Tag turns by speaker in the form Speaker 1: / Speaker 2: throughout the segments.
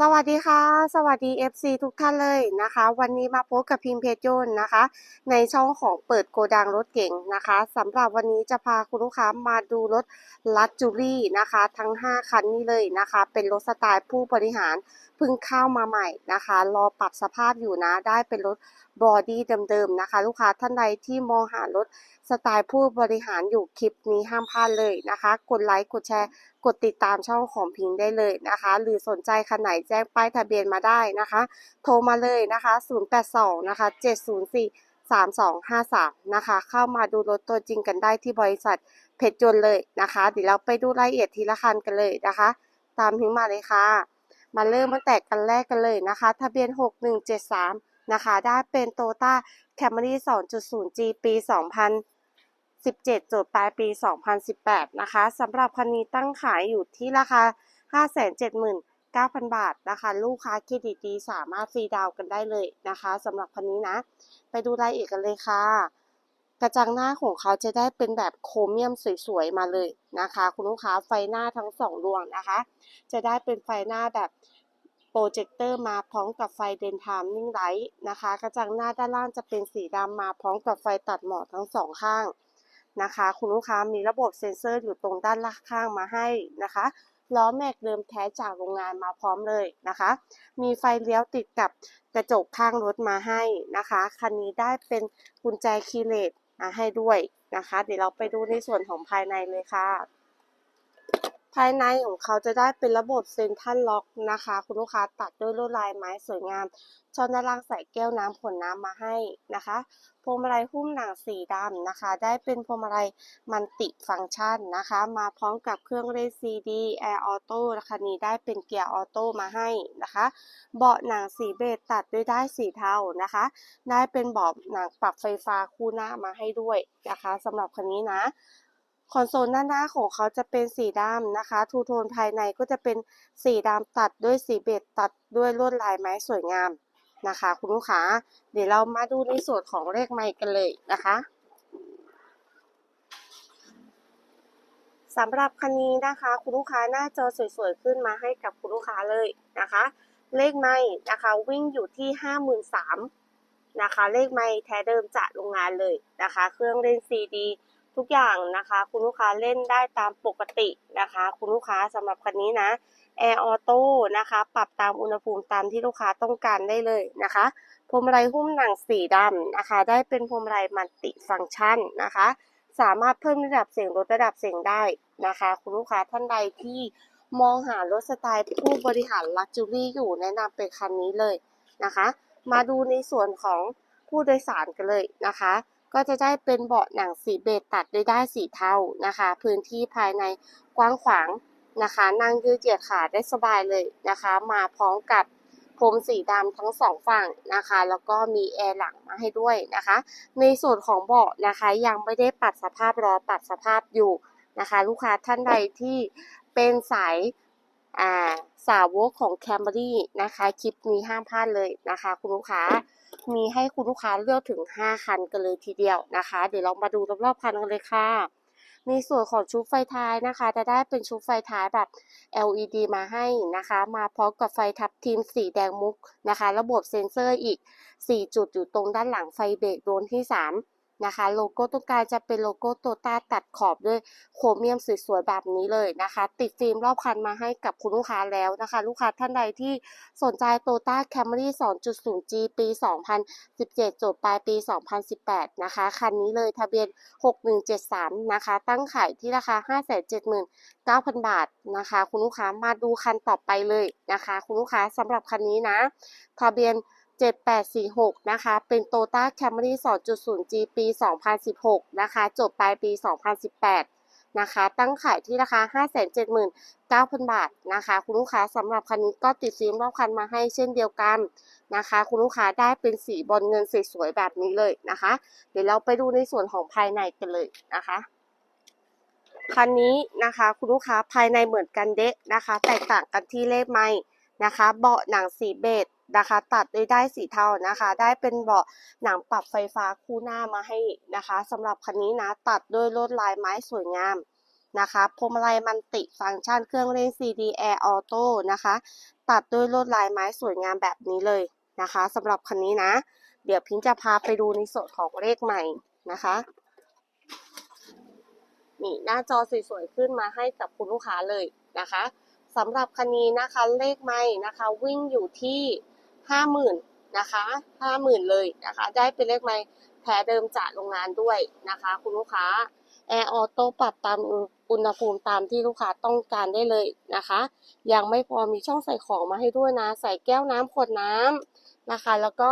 Speaker 1: สวัสดีค่ะ สวัสดี FC ทุกท่านเลยนะคะ วันนี้มาพบกับพิมพ์เพจโยนนะคะ ในช่องของเปิดโกดังรถเก่งนะคะสำหรับวันนี้จะพาคุณลูกค้ามาดูรถลัตจูรี่นะคะ ทั้ง 5 คันนี้เลยนะคะ เป็นรถสไตล์ผู้บริหารพิ่งเข้ามาใหม่นะคะ รอปรับสภาพอยู่นะ ได้เป็นรถบอดี้เดิมๆนะคะ ลูกค้าท่านใดที่มองหารถสไตล์ผู้บริหารอยู่คลิปนี้ห้ามพลาดเลยนะคะ กดไลค์กดแชร์กดติดตามช่องของพิงค์ได้เลยนะคะ หรือสนใจคันไหนแจ้งป้ายทะเบียนมาได้นะคะ โทรมาเลยนะคะ 082 นะคะ 704 3253 นะคะ เข้ามาดูรถตัวจริงกันได้ที่บริษัทเพชรยนเลยนะคะ เดี๋ยวเราไปดูรายละเอียดทีละคันกันเลยนะคะ ตามพิงค์มาเลยค่ะ มาเริ่มตั้งแต่กันแรกกันเลยนะคะ ทะเบียน 6173 นะคะ ได้เป็นโตต้าแคมรี่ 2.0G ปี 2017จดปลายปี 2018 นะคะสำหรับคันนี้ตั้งขายอยู่ที่ราคา 579,000 บาทนะคะ ลูกค้าเครดิตดีสามารถฟรีดาวน์กันได้เลยนะคะสำหรับคันนี้นะ ไปดูรายละเอียดกันเลยค่ะ กระจังหน้าของเขาจะได้เป็นแบบโครเมียมสวยๆมาเลยนะคะ คุณลูกค้าไฟหน้าทั้งสองดวงนะคะ จะได้เป็นไฟหน้าแบบโปรเจคเตอร์มาพร้อมกับไฟเดนทามมิ่งไลท์นะคะ กระจังหน้าด้านล่างจะเป็นสีดำมาพร้อมกับไฟตัดหมอกทั้งสองข้างนะคะ คุณลูกค้ามีระบบเซ็นเซอร์อยู่ตรงด้านล่างข้างมาให้นะคะล้อแม็กเดิมแท้จากโรงงานมาพร้อมเลยนะคะ มีไฟเลี้ยวติดกับกระจกข้างรถมาให้นะคะ คันนี้ได้เป็นกุญแจคีย์เลส ให้ด้วยนะคะ เดี๋ยวเราไปดูในส่วนของภายในเลยค่ะ ภายในของเขาจะได้เป็นระบบเซ็นทรัลล็อกนะคะ คุณลูกค้าตัดด้วยลวดลายไม้สวยงามช้อนด้านล่างใส่แก้วน้ำขวดน้ำมาให้นะคะพวงมาลัยหุ้มหนังสีดำนะคะ ได้เป็นพวงมาลัยมันติฟังก์ชันนะคะ มาพร้อมกับเครื่องเล่นซีดีแอร์ออโต้คันนี้ได้เป็นเกียร์ออโต้มาให้นะคะ เบาะหนังสีเบจตัดด้วยได้ายสีเทานะคะ ได้เป็นเบาะหนังปรับไฟฟ้าคู่หน้ามาให้ด้วยนะคะสำหรับคันนี้นะ คอนโซลด้านหน้าของเขาจะเป็นสีดำนะคะ ทูโทนภายในก็จะเป็นสีดำตัดด้วยสีเบจตัดด้วยลวดลายไม้สวยงามนะคะ คุณลูกค้า เดี๋ยวเรามาดูในส่วนของเลขไมค์กันเลยนะคะสำหรับคันนี้นะคะ คุณลูกค้าหน้าจอสวยๆขึ้นมาให้กับคุณลูกค้าเลยนะคะ เลขไมค์นะคะวิ่งอยู่ที่ห้าหมื่นสามนะคะ เลขไมค์แท้เดิมจากโรงงานเลยนะคะ เครื่องเล่นซีดี ทุกอย่างนะคะ คุณลูกค้าเล่นได้ตามปกตินะคะ คุณลูกค้าสำหรับคันนี้นะแอร์ออโต้นะคะ ปรับตามอุณหภูมิตามที่ลูกค้าต้องการได้เลยนะคะพวงมาลัยหุ้มหนังสีดำนะคะ ได้เป็นพวงมาลัยมัลติฟังก์ชันนะคะ สามารถเพิ่มระดับเสียงลดระดับเสียงได้นะคะ คุณลูกค้าท่านใดที่มองหารถสไตล์ผู้บริหารลักจูรี่อยู่แนะนำเป็นคันนี้เลยนะคะ มาดูในส่วนของผู้โดยสารกันเลยนะคะ ก็จะได้เป็นเบาะหนังสีเบจตัดด้วยได้สีเทานะคะ พื้นที่ภายในกว้างขวางนะคะ นั่งยืดเหยียดขาได้สบายเลยนะคะ มาพร้อมกับพรมสีดำทั้งสองฝั่งนะคะ แล้วก็มีแอร์หลังมาให้ด้วยนะคะ ในส่วนของเบาะนะคะยังไม่ได้ปัดสภาพรอปัดสภาพอยู่นะคะ ลูกค้าท่านใดที่เป็นสายอ่าสาวกของแคมเบรี่นะคะ คลิปนี้ห้ามพลาดเลยนะคะ คุณลูกค้า มีให้คุณลูกค้าเลือกถึง 5 คันกันเลยทีเดียวนะคะ เดี๋ยวเรามาดูรอบๆคันกันเลยค่ะ ในส่วนของชุดไฟท้ายนะคะ จะได้เป็นชุดไฟท้ายแบบ LED มาให้นะคะ มาพร้อมกับไฟทับทิมสีแดงมุกนะคะ ระบบเซ็นเซอร์อีก 4 จุดอยู่ตรงด้านหลังไฟเบรกโดนที่ 3 นะคะ โลโก้ตรงกลางจะเป็นโลโก้โตต้าตัดขอบด้วยโครเมียมสวยๆแบบนี้เลยนะคะ ติดฟิล์มรอบคันมาให้กับคุณลูกค้าแล้วนะคะ ลูกค้าท่านใดที่สนใจโตต้าแคมรี่ 2.0G ปี 2017 จบปลายปี 2018 นะคะ คันนี้เลยทะเบียน 6173 นะคะ ตั้งขายที่ราคา 579,000 บาทนะคะ คุณลูกค้ามาดูคันต่อไปเลยนะคะ คุณลูกค้าสำหรับคันนี้นะ ทะเบียน 7846 นะคะ เป็น Toyota Camry 2.0G ปี 2016 นะคะ จบปลายปี 2018 นะคะ ตั้งขายที่ราคา 579,000 บาทนะคะ คุณลูกค้าสำหรับคันนี้ก็ติดฟิล์มรอบคันมาให้เช่นเดียวกันนะคะ คุณลูกค้าได้เป็นสีบอลเงินสวยๆแบบนี้เลยนะคะ เดี๋ยวเราไปดูในส่วนของภายในกันเลยนะคะคันนี้นะคะคุณลูกค้าภายในเหมือนกันเดะนะคะ แตกต่างกันที่เลขไม้นะคะ เบาะหนังสีเบจ นะคะ ตัดด้วยได้สีเทานะคะ ได้เป็นเบาะหนังปรับไฟฟ้าคู่หน้ามาให้นะคะสำหรับคันนี้นะตัดด้วยลวดลายไม้สวยงามนะคะพวงมาลัยมันติฟังก์ชันเครื่องเล่น CD Air Auto นะคะ ตัดด้วยลวดลายไม้สวยงามแบบนี้เลยนะคะสำหรับคันนี้นะ เดี๋ยวพิงจะพาไปดูในส่วนของเลขใหม่นะคะนี่หน้าจอสวยๆขึ้นมาให้กับคุณลูกค้าเลยนะคะสำหรับคันนี้นะคะเลขไม่นะคะ วิ่งอยู่ที่ ห้าหมื่นนะคะห้าหมื่นเลยนะคะ ได้เป็นเลขไม่แท้เดิมจากโรงงานด้วยนะคะ คุณลูกค้าแอร์ออโต้ปรับตามอุณหภูมิตามที่ลูกค้าต้องการได้เลยนะคะ ยังไม่พอมีช่องใส่ของมาให้ด้วยนะ ใส่แก้วน้ำขวดน้ำนะคะ แล้วก็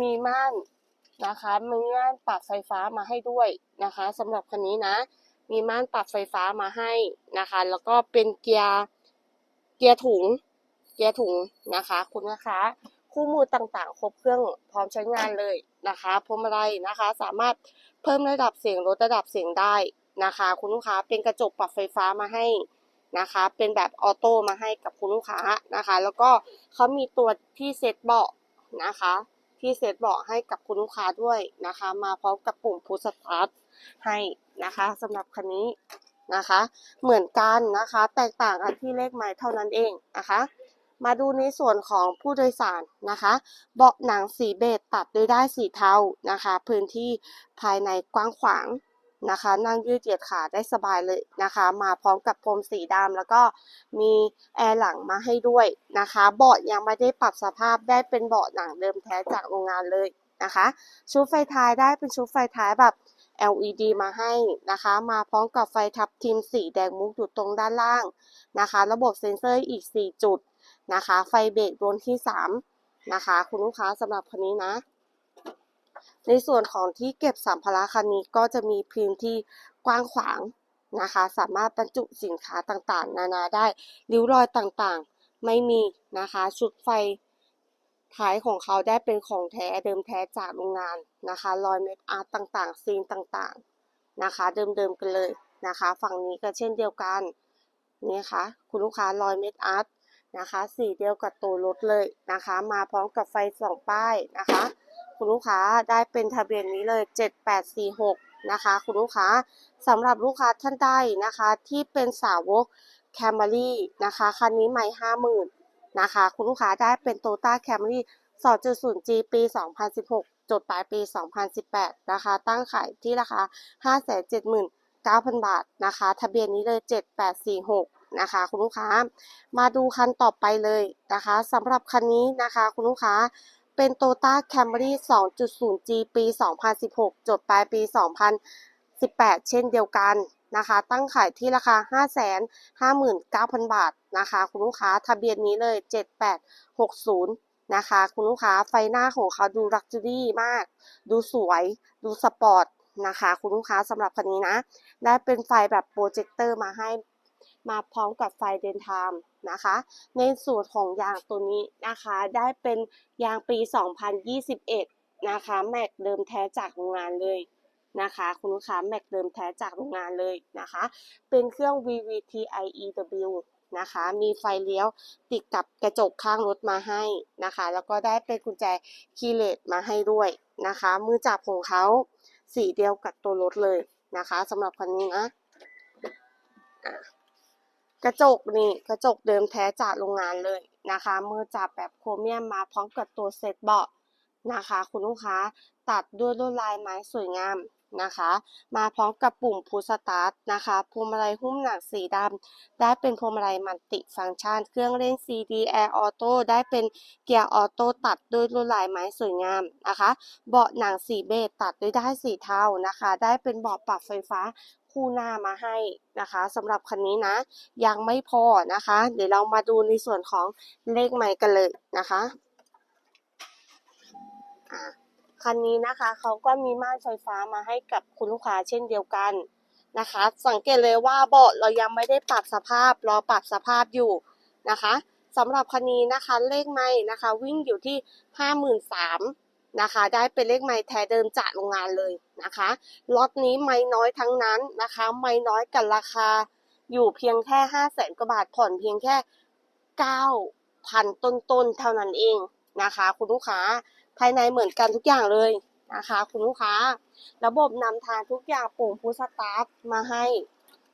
Speaker 1: มีม่านนะคะมีม่านปรับไฟฟ้ามาให้ด้วยนะคะสำหรับคันนี้นะ มีม่านปรับไฟฟ้ามาให้นะคะ แล้วก็เป็นเกียร์เกียร์ถุงเกียร์ถุงนะคะ คุณนะคะ คู่มือต่างๆ ครบเครื่องพร้อมใช้งานเลยนะคะพวงมาลัยนะคะ สามารถเพิ่มระดับเสียงลดระดับเสียงได้นะคะ คุณลูกค้าเป็นกระจกปรับไฟฟ้ามาให้นะคะ เป็นแบบออโต้มาให้กับคุณลูกค้านะคะ แล้วก็เขามีตัวที่เซตเบาะนะคะ ที่เซตเบาะให้กับคุณลูกค้าด้วยนะคะ มาพร้อมกับปุ่มพุชสตาร์ทให้นะคะสำหรับคันนี้นะคะ เหมือนกันนะคะ แตกต่างกันที่เลขไม้เท่านั้นเองนะคะ มาดูในส่วนของผู้โดยสารนะคะ เบาะหนังสีเบจตัดด้วยได้สีเทานะคะ พื้นที่ภายในกว้างขวางนะคะ นั่งยืดเหยียดขาได้สบายเลยนะคะ มาพร้อมกับพรมสีดำแล้วก็มีแอร์หลังมาให้ด้วยนะคะ เบาะยังไม่ได้ปรับสภาพได้เป็นเบาะหนังเดิมแท้จากโรงงานเลยนะคะ ชุดไฟท้ายได้เป็นชุดไฟท้ายแบบ LED มาให้นะคะ มาพร้อมกับไฟทับทิมสีแดงมุกอยู่ตรงด้านล่างนะคะ ระบบเซ็นเซอร์อีก 4 จุด นะคะ ไฟเบรกดวงที่ 3 นะคะ คุณลูกค้าสำหรับคันนี้นะ ในส่วนของที่เก็บสัมภาระคันนี้ก็จะมีพื้นที่กว้างขวางนะคะ สามารถบรรจุสินค้าต่างๆ นานาได้ริ้วรอยต่างๆ ไม่มีนะคะ ชุดไฟท้ายของเขาได้เป็นของแท้เดิมแท้จากโรงงานนะคะ รอยเม็ดอาร์ตต่างๆ ซีนต่างๆนะคะ เดิมๆกันเลยนะคะ ฝั่งนี้ก็เช่นเดียวกันนี่ค่ะคุณลูกค้ารอยเม็ดอาร์ต นะคะสีเดียวกับตัวรถเลยนะคะ มาพร้อมกับไฟสองป้ายนะคะ คุณลูกค้าได้เป็นทะเบียนนี้เลย 7846 นะคะ คุณลูกค้าสำหรับลูกค้าท่านใดนะคะ ที่เป็นสาวก Camry นะคะคันนี้ไม่50,000นนะคะ คุณลูกค้าได้เป็น Toyota Camry 2.0G ปี 2016 จดปลายปี 2018 นะคะ ตั้งขายที่ราคา 579,000 บาทนะคะ ทะเบียนนี้เลย 7846 นะคะ คุณลูกค้า มาดูคันต่อไปเลยนะคะสำหรับคันนี้นะคะ คุณลูกค้าเป็น Toyota Camry 2.0G ปี 2016 จดปลายปี 2018 เช่นเดียวกันนะคะ ตั้งขายที่ราคา 559,000 บาทนะคะ คุณลูกค้าทะเบียนนี้เลย 7860 นะคะ คุณลูกค้าไฟหน้าของเขาดูลักชัวรี่มาก ดูสวย ดูสปอร์ตนะคะ คุณลูกค้าสำหรับคันนี้นะ ได้เป็นไฟแบบโปรเจคเตอร์มาให้ มาพร้อมกับไฟเดนไทม์นะคะ ในส่วนของยางตัวนี้นะคะ ได้เป็นยางปี 2021 นะคะแม็กเดิมแท้จากโรงงานเลยนะคะคุณลูกค้าแม็กเดิมแท้จากโรงงานเลยนะคะ เป็นเครื่อง VVTi EW นะคะ มีไฟเลี้ยวติดกับกระจกข้างรถมาให้นะคะ แล้วก็ได้เป็นกุญแจคีย์เลสมาให้ด้วยนะคะ มือจับของเขาสีเดียวกับตัวรถเลยนะคะสำหรับคันนี้นะอะ กระจกนี่กระจกเดิมแท้จากโรงงานเลยนะคะ มือจับแบบโครเมียมมาพร้อมกับตัวเซตเบาะนะคะ คุณลูกค้าตัดด้วยลวดลายไม้สวยงามนะคะ มาพร้อมกับปุ่มพุชสตาร์ทนะคะพวงมาลัยหุ้มหนังสีดำได้เป็นพวงมาลัยมัลติฟังก์ชัน เครื่องเล่น CD Air Auto ได้เป็นเกียร์ออโต้ตัดด้วยลวดลายไม้สวยงามนะคะ เบาะหนังสีเบจตัดด้วยได้ายสีเทานะคะ ได้เป็นเบาะปรับไฟฟ้า คู่หน้ามาให้นะคะสำหรับคันนี้นะยังไม่พอนะคะ เดี๋ยวเรามาดูในส่วนของเลขไม้กันเลยนะคะคันนี้นะคะเขาก็มีม่านไฟฟ้ามาให้กับคุณลูกค้าเช่นเดียวกันนะคะ สังเกตเลยว่าเบาะเรายังไม่ได้ปรับสภาพรอปรับสภาพอยู่นะคะสำหรับคันนี้นะคะเลขไม้นะคะ วิ่งอยู่ที่ห้าหมื่นสาม นะคะ ได้เป็นเลขไม้แท้เดิมจากโรงงานเลยนะคะล็อตนี้ไม้น้อยทั้งนั้นนะคะ ไม้น้อยกันราคาอยู่เพียงแค่ห้าแสนกว่าบาทผ่อนเพียงแค่เก้าพันต้นๆเท่านั้นเองนะคะ คุณลูกค้าภายในเหมือนกันทุกอย่างเลยนะคะ คุณลูกค้า ระบบนำทางทุกอย่างปุ่มพุสตาร์ทมาให้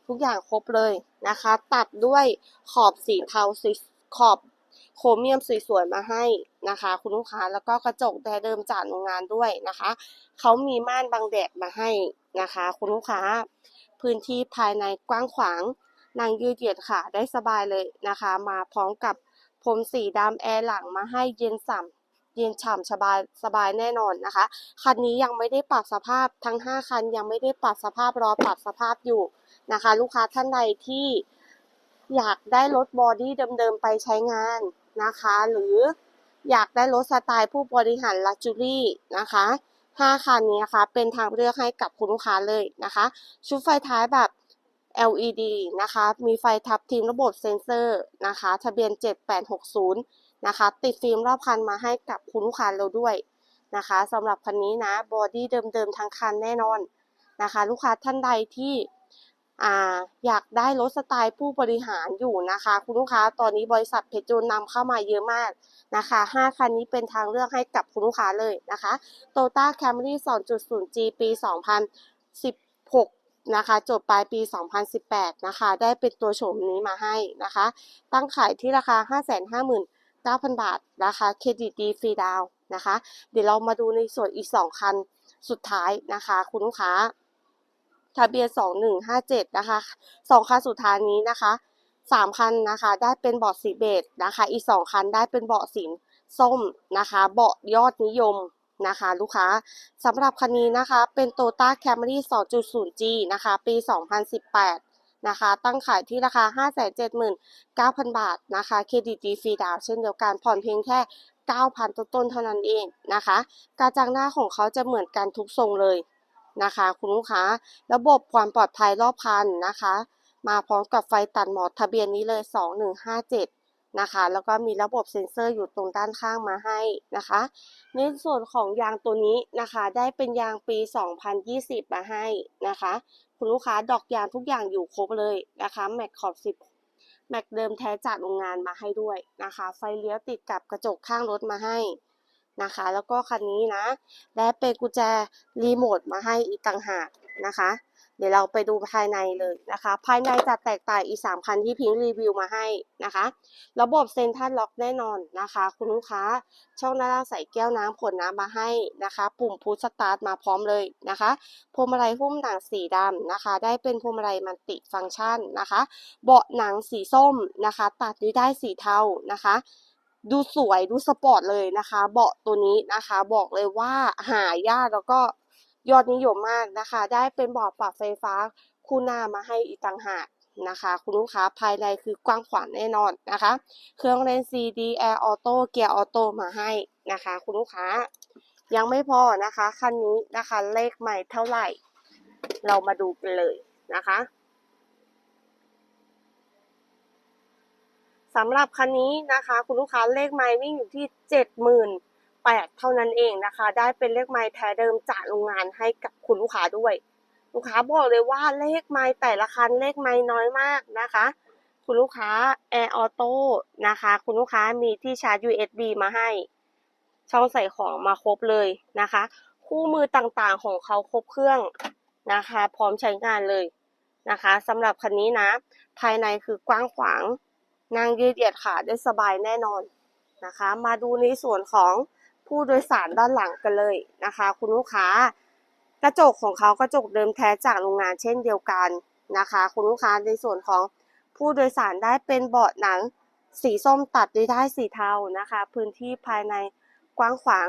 Speaker 1: ทุกอย่างครบเลยนะคะ ตัดด้วยขอบสีเทาสีขอบ โครเมียมสวยๆมาให้นะคะ คุณลูกค้าแล้วก็กระจกแดเดิมจากโรงงานด้วยนะคะเขามีม่านบังแดดมาให้นะคะ คุณลูกค้า พื้นที่ภายในกว้างขวางนั่งยืดเหยียดขาได้สบายเลยนะคะ มาพร้อมกับพรมสีดำแอร์หลังมาให้เย็นส่ำเย็นฉ่ำสบายสบายแน่นอนนะคะ คันนี้ยังไม่ได้ปรับสภาพทั้ง 5 คันยังไม่ได้ปรับสภาพรอปรับสภาพอยู่นะคะ ลูกค้าท่านใดที่อยากได้รถบอดี้เดิมๆไปใช้งาน นะคะ หรืออยากได้รถสไตล์ผู้บริหารลักจูรี่นะคะ5คันนี้นะคะเป็นทางเลือกให้กับคุณลูกค้าเลยนะคะ ชุดไฟท้ายแบบ LED นะคะ มีไฟทับทิมระบบเซ็นเซอร์นะคะ ทะเบียน 7860 นะคะ ติดฟิล์มรอบคันมาให้กับคุณลูกค้าเราด้วยนะคะสำหรับคันนี้นะบอดี้เดิมๆทั้งคันแน่นอนนะคะ ลูกค้าท่านใดที่ อ่าอยากได้รถสไตล์ผู้บริหารอยู่นะคะ คุณลูกค้าตอนนี้บริษัทเพชรจูนนำเข้ามาเยอะมากนะคะ5คันนี้เป็นทางเลือกให้กับคุณลูกค้าเลยนะคะ Toyota Camry 2.0G ปี 2016 นะคะ จบปลายปี 2018 นะคะ ได้เป็นตัวโฉมนี้มาให้นะคะ ตั้งขายที่ราคา 559,000 บาทนะคะเครดิตดีฟรีดาวนะคะ เดี๋ยวเรามาดูในส่วนอีก 2 คันสุดท้ายนะคะ คุณลูกค้า ทะเบียน 2157 นะคะ2คันสุดท้ายนี้นะคะ3คันนะคะได้เป็นเบาะสีเบจนะคะ อีก2คันได้เป็นเบาะสีส้มนะคะ เบาะยอดนิยมนะคะ ลูกค้าสำหรับคันนี้นะคะเป็น Toyota Camry 2.0G นะคะ ปี 2018 นะคะ ตั้งขายที่ราคา 579,000 บาทนะคะเครดิตดีฟรีดาวเช่นเดียวกันผ่อนเพียงแค่ 9,000 ต้นๆเท่านั้นเองนะคะ กระจังหน้าของเขาจะเหมือนกันทุกทรงเลย นะคะ คุณลูกค้า ระบบความปลอดภัยรอบคันนะคะ มาพร้อมกับไฟตัดหมอกทะเบียนนี้เลย 2157 นะคะ แล้วก็มีระบบเซ็นเซอร์อยู่ตรงด้านข้างมาให้นะคะ ในส่วนของยางตัวนี้นะคะ ได้เป็นยางปี 2020 มาให้นะคะ คุณลูกค้าดอกยางทุกอย่างอยู่ครบเลยนะคะแม็กขอบ 10แม็กเดิมแท้จากโรงงานมาให้ด้วยนะคะ ไฟเลี้ยวติดกับกระจกข้างรถมาให้ นะคะ แล้วก็คันนี้นะ และเป็นกุญแจรีโมทมาให้อีกต่างหากนะคะ เดี๋ยวเราไปดูภายในเลยนะคะ ภายในจะแตกต่างอีก 3 คันที่พิงรีวิวมาให้นะคะ ระบบเซ็นทรัลล็อกแน่นอนนะคะ คุณลูกค้า ช่องน้าล่างใส่แก้วน้ำขวดน้ำมาให้นะคะ ปุ่มพุชสตาร์ทมาพร้อมเลยนะคะพวงมาลัยหุ้มหนังสีดำนะคะ ได้เป็นพวงมาลัยมันติฟังก์ชันนะคะ เบาะหนังสีส้มนะคะ ตัดด้วยได้สีเทานะคะ ดูสวยดูสปอร์ตเลยนะคะ เบาะตัวนี้นะคะ บอกเลยว่าหายากแล้วก็ยอดนิยมมากนะคะ ได้เป็นเบาะปรับไฟฟ้าคู่หน้ามาให้อีกต่างหากนะคะ คุณลูกค้าภายในคือกว้างขวางแน่นอนนะคะ เครื่องเล่น CD Air Auto เกียร์ออโต้มาให้นะคะ คุณลูกค้ายังไม่พอนะคะ คันนี้นะคะเลขใหม่เท่าไหร่ เรามาดูกันเลยนะคะ สำหรับคันนี้นะคะ คุณลูกค้าเลขไม้วิ่งอยู่ที่เจ็ดหมื่นแปดเท่านั้นเองนะคะ ได้เป็นเลขไม้แท้เดิมจากโรงงานให้กับคุณลูกค้าด้วย ลูกค้าบอกเลยว่าเลขไม้แต่ละคันเลขไม้น้อยมากนะคะ คุณลูกค้า Air Auto นะคะ คุณลูกค้ามีที่ชาร์จ USB มาให้ ช่องใส่ของมาครบเลยนะคะ คู่มือต่างๆของเขาครบเครื่องนะคะ พร้อมใช้งานเลยนะคะสำหรับคันนี้นะ ภายในคือกว้างขวาง นั่งยืดเหยียดขาได้สบายแน่นอนนะคะ มาดูในส่วนของผู้โดยสารด้านหลังกันเลยนะคะ คุณลูกค้ากระจกของเขากระจกเดิมแท้จากโรงงานเช่นเดียวกันนะคะ คุณลูกค้าในส่วนของผู้โดยสารได้เป็นเบาะหนังสีส้มตัดด้วยได้สีเทานะคะ พื้นที่ภายในกว้างขวาง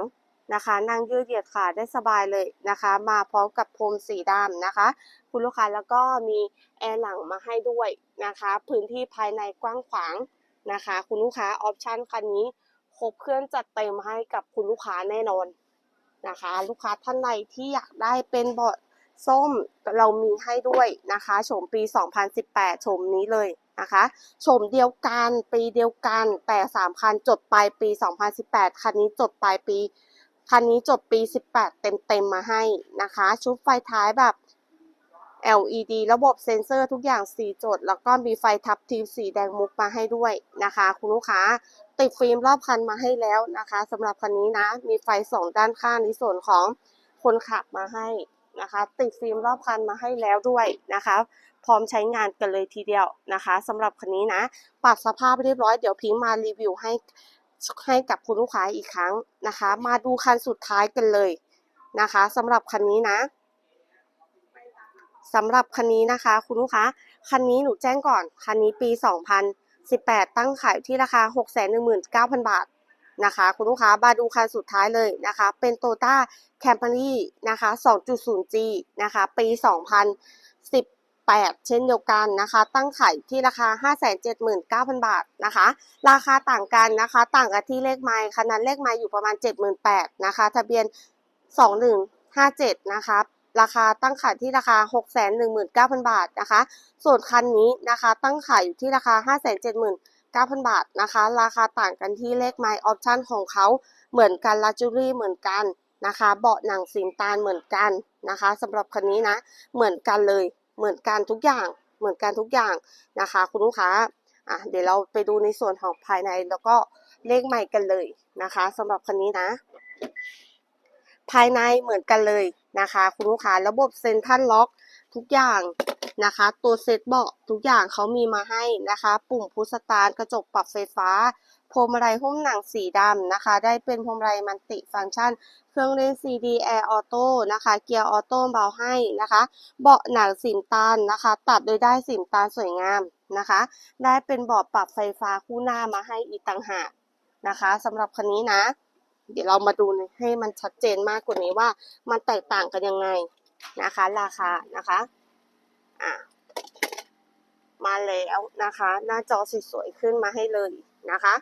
Speaker 1: นะคะ นั่งยืดเหยียดขาได้สบายเลยนะคะ มาพร้อมกับพรมสีดำนะคะ คุณลูกค้าแล้วก็มีแอร์หลังมาให้ด้วยนะคะ พื้นที่ภายในกว้างขวางนะคะ คุณลูกค้าออปชั่นคันนี้ครบเครื่องจัดเต็มให้กับคุณลูกค้าแน่นอนนะคะ ลูกค้าท่านใดที่อยากได้เป็นเบาะส้มเรามีให้ด้วยนะคะโฉมปี 2018โฉมนี้เลยนะคะโฉมเดียวกันปีเดียวกันแต่ 3 คันจดปลายปี 2018 คันนี้จดปลายปี คันนี้จบปี 18 เต็มๆมาให้นะคะ ชุดไฟท้ายแบบ LED ระบบเซ็นเซอร์ทุกอย่างสีจดแล้วก็มีไฟทับทิมสีแดงมุกมาให้ด้วยนะคะ คุณลูกค้าติดฟิล์มรอบคันมาให้แล้วนะคะสำหรับคันนี้นะ มีไฟสองด้านข้างในส่วนของคนขับมาให้นะคะ ติดฟิล์มรอบคันมาให้แล้วด้วยนะคะ พร้อมใช้งานกันเลยทีเดียวนะคะสำหรับคันนี้นะ ปรับสภาพเรียบร้อยเดี๋ยวพิงมารีวิวให้ ให้กับคุณลูกค้าอีกครั้งนะคะ มาดูคันสุดท้ายกันเลยนะคะสำหรับคันนี้นะสำหรับคันนี้นะคะ คุณลูกค้าคันนี้หนูแจ้งก่อน คันนี้ปี 2018 ตั้งขายที่ราคา 619,000 บาทนะคะ คุณลูกค้ามาดูคันสุดท้ายเลยนะคะ เป็น Toyota Camry นะคะ 2.0G นะคะ ปี 8 เช่นเดียวกันนะคะ ตั้งขายที่ราคา 579,000 บาทนะคะ ราคาต่างกันนะคะ ต่างกันที่เลขไมล์คันนั้นเลขไมล์อยู่ประมาณ 78,000นะคะ ทะเบียน 2157 นะคะราคาตั้งขายที่ราคา 619,000 บาทนะคะ ส่วนคันนี้นะคะตั้งขายอยู่ที่ราคา 579,000 บาทนะคะ ราคาต่างกันที่เลขไมล์ออปชันของเขาเหมือนกันลักจูรี่เหมือนกันนะคะ เบาะหนังสีตาลเหมือนกันนะคะสำหรับคันนี้นะเหมือนกันเลย เหมือนกันทุกอย่างเหมือนกันทุกอย่างนะคะ คุณลูกค้าอะเดี๋ยวเราไปดูในส่วนของภายในแล้วก็เลขใหม่กันเลยนะคะสำหรับคันนี้นะ ภายในเหมือนกันเลยนะคะ คุณลูกค้าระบบเซ็นทรัลล็อกทุกอย่างนะคะ ตัวเซตเบาะทุกอย่างเขามีมาให้นะคะ ปุ่มพุชสตาร์ทกระจกปรับไฟฟ้า พวงมาลัยหุ้มหนังสีดำนะคะ ได้เป็นพวงมาลัยมันติฟังก์ชัน เครื่องเล่น CD Air Auto นะคะ เกียร์ออโต้เบาให้นะคะ เบาะหนังสีน้ำตาลนะคะ ตัดโดยได้สีน้ำตาลสวยงามนะคะ ได้เป็นเบาะปรับไฟฟ้าคู่หน้ามาให้อีกต่างหากนะคะสำหรับคันนี้นะ เดี๋ยวเรามาดูให้มันชัดเจนมากกว่านี้ว่ามันแตกต่างกันยังไงนะคะ ราคานะคะอะมาแล้วนะคะ หน้าจอสวยๆขึ้นมาให้เลยนะคะ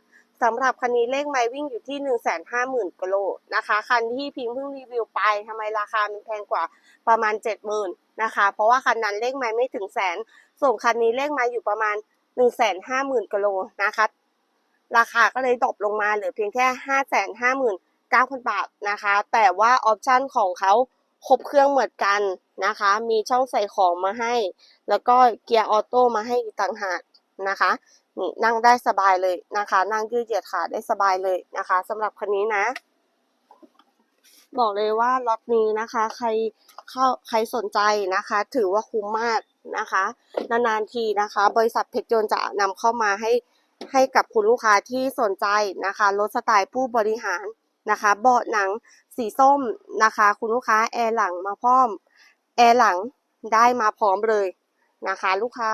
Speaker 1: สำหรับคันนี้เลขไมล์วิ่งอยู่ที่หนึ่งแสนห้ากิโลนะคะ คันที่พิมพ์เพิ่งรีวิวไปทำไมราคามันแพงกว่าประมาณเจ็ดหมื่นะคะ เพราะว่าคันนั้นเลขไมล์ไม่ถึงแสน ส่วนคันนี้เลขไมล์อยู่ประมาณหนึ่งแสนห้ากิโลนะคะ ราคาก็เลยดรอปลงมาเหลือเพียงแค่ห้าแสนห้าหมื่นเก้าพันบาทนะคะ แต่ว่าออปชันของเขาครบเครื่องเหมือนกันนะคะ มีช่องใส่ของมาให้ แล้วก็เกียร์ออโต้มาให้ต่างหากนะคะ นี่นั่งได้สบายเลยนะคะ นั่งยืดเหยียดขาได้สบายเลยนะคะสำหรับคันนี้นะ บอกเลยว่าล็อตนี้นะคะ ใครเข้าใครสนใจนะคะ ถือว่าคุ้มมากนะคะ นานๆทีนะคะ บริษัทเพชรยนต์จะนำเข้ามาให้ให้กับคุณลูกค้าที่สนใจนะคะรถสไตล์ผู้บริหารนะคะเบาะหนังสีส้มนะคะ คุณลูกค้าแอร์หลังมาพร้อมแอร์หลังได้มาพร้อมเลยนะคะ ลูกค้า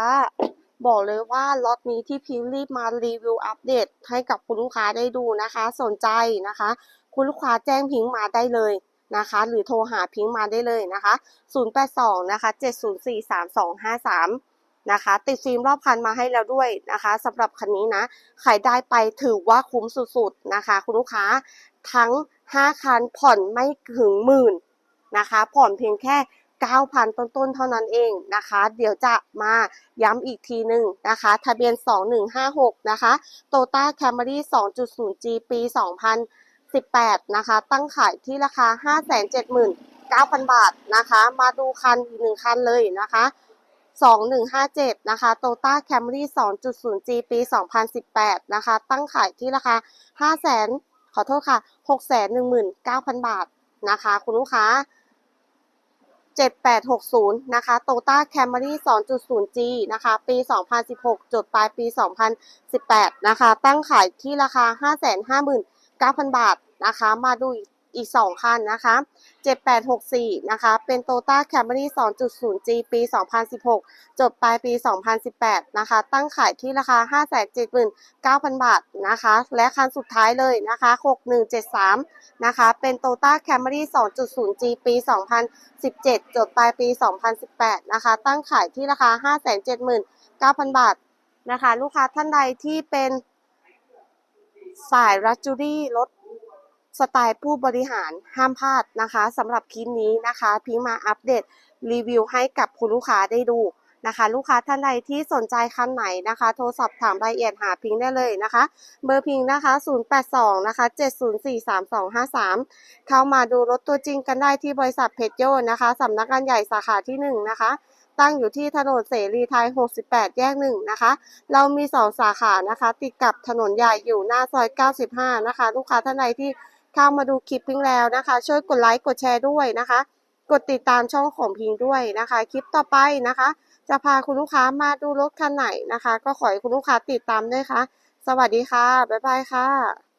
Speaker 1: บอกเลยว่าล็อตนี้ที่พิมพ์รีบมารีวิวอัปเดตให้กับคุณลูกค้าได้ดูนะคะ สนใจนะคะ คุณลูกค้าแจ้งพิงค์มาได้เลยนะคะ หรือโทรหาพิงค์มาได้เลยนะคะ 082 นะคะ 7043253 นะคะ ติดฟิล์มรอบคันมาให้แล้วด้วยนะคะสำหรับคันนี้นะใครได้ไปถือว่าคุ้มสุดๆนะคะ คุณลูกค้าทั้ง 5 คันผ่อนไม่ถึงหมื่นนะคะ ผ่อนเพียงแค่ 9,000 ต้นๆ เท่านั้นเองนะคะ เดี๋ยวจะมาย้ำอีกทีหนึ่งนะคะ ทะเบียน 2156 นะคะ Toyota Camry 2.0G ปี 2018 นะคะ ตั้งขายที่ราคา 579,000 บาทนะคะ มาดูคันอีกหนึ่งคันเลยนะคะ2157 นะคะ Toyota Camry 2.0G ปี 2018 นะคะ ตั้งขายที่ราคา 500,000ขอโทษค่ะ 619,000 บาทนะคะ คุณลูกค้า 7860 นะคะ Toyota Camry 2.0G นะคะ ปี 2016 จดปลายปี 2018 นะคะ ตั้งขายที่ราคา 559,000 บาทนะคะ มาดูอีก อีก 2 คันนะคะ 7864 นะคะ เป็น Toyota Camry 2.0G ปี 2016จดปลายปี 2018 นะคะ ตั้งขายที่ราคา 579,000 บาทนะคะ และคันสุดท้ายเลยนะคะ 6173 นะคะ เป็น Toyota Camry 2.0G ปี 2017จดปลายปี 2018 นะคะ ตั้งขายที่ราคา 579,000 บาทนะคะ ลูกค้าท่านใดที่เป็นสายรัจูรี่รถ สไตล์ผู้บริหารห้ามพลาดนะคะสำหรับคลิปนี้นะคะพิงมาอัปเดตรีวิวให้กับคุณลูกค้าได้ดูนะคะ ลูกค้าท่านใดที่สนใจคันไหนนะคะ โทรสอบถามรายละเอียดหาพิงได้เลยนะคะ เบอร์พิงนะคะ 082 นะคะ 7043253 เข้ามาดูรถตัวจริงกันได้ที่บริษัทเพชรโยนนะคะสำนักงานใหญ่สาขาที่ 1 นะคะตั้งอยู่ที่ถนนเสรีไทย 68 แยก 1 นะคะ เรามี 2 สาขานะคะ ติดกับถนนใหญ่อยู่หน้าซอย 95 นะคะ ลูกค้าท่านใดที่ เข้ามาดูคลิปพิงแล้วนะคะ ช่วยกดไลค์กดแชร์ด้วยนะคะกกดติดตามช่องของพิงด้วยนะคะ คลิปต่อไปนะคะ จะพาคุณลูกค้ามาดูรถคันไหนนะคะ ก็ขอให้คุณลูกค้าติดตามด้วยค่ะ สวัสดีค่ะ บ๊ายบายค่ะ